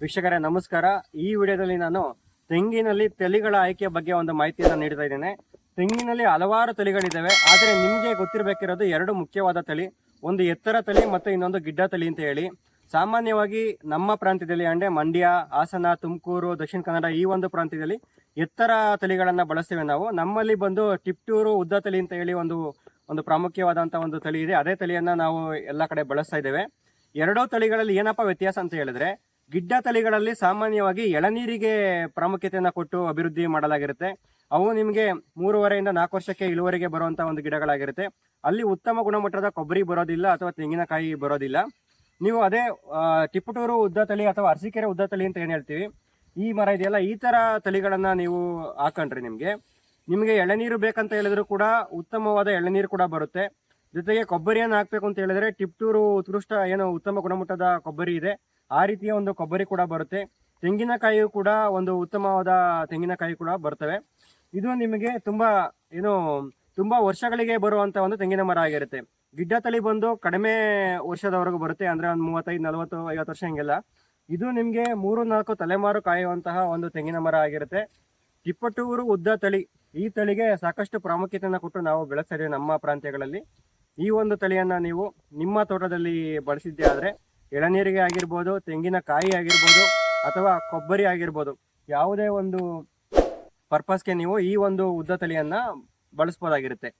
ವೀಕ್ಷಕರೇ, ನಮಸ್ಕಾರ. ಈ ವಿಡಿಯೋದಲ್ಲಿ ನಾನು ತೆಂಗಿನಲ್ಲಿ ತಳಿಗಳ ಆಯ್ಕೆಯ ಬಗ್ಗೆ ಒಂದು ಮಾಹಿತಿಯನ್ನು ನೀಡ್ತಾ ಇದ್ದೇನೆ. ತೆಂಗಿನಲ್ಲಿ ಹಲವಾರು ತಳಿಗಳಿದ್ದಾವೆ ಆದರೆ ನಿಮಗೆ ಗೊತ್ತಿರಬೇಕಿರೋದು ಎರಡು ಮುಖ್ಯವಾದ ತಳಿ. ಒಂದು ಎತ್ತರ ತಳಿ ಮತ್ತು ಇನ್ನೊಂದು ಗಿಡ್ಡ ತಳಿ ಅಂತ ಹೇಳಿ. ಸಾಮಾನ್ಯವಾಗಿ ನಮ್ಮ ಪ್ರಾಂತ್ಯದಲ್ಲಿ ಅಂದರೆ ಮಂಡ್ಯ, ಹಾಸನ, ತುಮಕೂರು, ದಕ್ಷಿಣ ಕನ್ನಡ ಈ ಒಂದು ಪ್ರಾಂತ್ಯದಲ್ಲಿ ಎತ್ತರ ತಳಿಗಳನ್ನು ಬಳಸ್ತೇವೆ ನಾವು. ನಮ್ಮಲ್ಲಿ ಬಂದು ಟಿಪ್ಟೂರು, ಉದ್ದ ತಳಿ ಅಂತ ಹೇಳಿ ಒಂದು ಒಂದು ಪ್ರಾಮುಖ್ಯವಾದಂಥ ಒಂದು ತಳಿ ಇದೆ. ಅದೇ ತಳಿಯನ್ನು ನಾವು ಎಲ್ಲ ಕಡೆ ಬಳಸ್ತಾ ಇದ್ದೇವೆ. ಎರಡೂ ತಳಿಗಳಲ್ಲಿ ಏನಪ್ಪ ವ್ಯತ್ಯಾಸ ಅಂತ ಹೇಳಿದ್ರೆ ಗಿಡ್ಡ ತಳಿಗಳಲ್ಲಿ ಸಾಮಾನ್ಯವಾಗಿ ಎಳನೀರಿಗೆ ಪ್ರಾಮುಖ್ಯತೆಯನ್ನು ಕೊಟ್ಟು ಅಭಿವೃದ್ಧಿ ಮಾಡಲಾಗಿರುತ್ತೆ. ಅವು ನಿಮಗೆ ಮೂರುವರೆಯಿಂದ ನಾಲ್ಕು ವರ್ಷಕ್ಕೆ ಇಳುವರಿಗೆ ಬರುವಂಥ ಒಂದು ಗಿಡಗಳಾಗಿರುತ್ತೆ. ಅಲ್ಲಿ ಉತ್ತಮ ಗುಣಮಟ್ಟದ ಕೊಬ್ಬರಿ ಬರೋದಿಲ್ಲ ಅಥವಾ ತೆಂಗಿನಕಾಯಿ ಬರೋದಿಲ್ಲ. ನೀವು ಅದೇ ಟಿಪ್ಪಟೂರು ಉದ್ದ ತಳಿ ಅಥವಾ ಅರಸಿಕೆರೆ ಉದ್ದ ತಳಿ ಅಂತ ಏನು ಹೇಳ್ತೀವಿ? ಈ ಮರ ಇದೆಯಲ್ಲ, ಈ ಥರ ತಳಿಗಳನ್ನು ನೀವು ಹಾಕೊಂಡ್ರಿ ನಿಮಗೆ. ನಿಮಗೆ ಎಳನೀರು ಬೇಕಂತ ಹೇಳಿದ್ರು ಕೂಡ ಉತ್ತಮವಾದ ಎಳನೀರು ಕೂಡ ಬರುತ್ತೆ. ಜೊತೆಗೆ ಕೊಬ್ಬರಿಯನ್ನು ಹಾಕಬೇಕು ಅಂತ ಹೇಳಿದ್ರೆ ಟಿಪ್ಟೂರು ಉತ್ಕೃಷ್ಟ ಏನು ಉತ್ತಮ ಗುಣಮಟ್ಟದ ಕೊಬ್ಬರಿ ಇದೆ. ಆ ರೀತಿಯ ಒಂದು ಕೊಬ್ಬರಿ ಕೂಡ ಬರುತ್ತೆ. ತೆಂಗಿನಕಾಯಿಯು ಕೂಡ ಒಂದು ಉತ್ತಮವಾದ ತೆಂಗಿನಕಾಯಿ ಕೂಡ ಬರ್ತವೆ. ಇದು ನಿಮಗೆ ತುಂಬ ಏನು ತುಂಬ ವರ್ಷಗಳಿಗೆ ಬರುವಂಥ ಒಂದು ತೆಂಗಿನ ಮರ ಆಗಿರುತ್ತೆ. ಗಿಡ್ಡ ತಳಿ ಬಂದು ಕಡಿಮೆ ವರ್ಷದವರೆಗೂ ಬರುತ್ತೆ. ಅಂದ್ರೆ ಒಂದು ಮೂವತ್ತೈದು, ನಲವತ್ತು, ಐವತ್ತು ವರ್ಷ ಹಿಂಗೆಲ್ಲ. ಇದು ನಿಮಗೆ ಮೂರು, ನಾಲ್ಕು ತಲೆಮಾರು ಕಾಯುವಂತಹ ಒಂದು ತೆಂಗಿನ ಮರ ಆಗಿರುತ್ತೆ. ತಿಪ್ಪಟೂರು ಉದ್ದ ತಳಿ. ಈ ತಳಿಗೆ ಸಾಕಷ್ಟು ಪ್ರಾಮುಖ್ಯತೆಯನ್ನು ಕೊಟ್ಟು ನಾವು ಬೆಳೆಸ್ತಾ ಇದ್ದೀವಿ ನಮ್ಮ ಪ್ರಾಂತ್ಯಗಳಲ್ಲಿ. ಈ ಒಂದು ತಳಿಯನ್ನ ನೀವು ನಿಮ್ಮ ತೋಟದಲ್ಲಿ ಬಳಸಿದ್ದೆ ಆದರೆ ಎಳನೀರಿಗೆ ಆಗಿರ್ಬೋದು ತೆಂಗಿನಕಾಯಿ ಆಗಿರ್ಬೋದು ಅಥವಾ ಕೊಬ್ಬರಿ ಆಗಿರ್ಬೋದು, ಯಾವುದೇ ಒಂದು ಪರ್ಪಸ್ಗೆ ನೀವು ಈ ಒಂದು ಉದ್ದ ತಳಿಯನ್ನ ಬಳಸ್ಬೋದಾಗಿರುತ್ತೆ.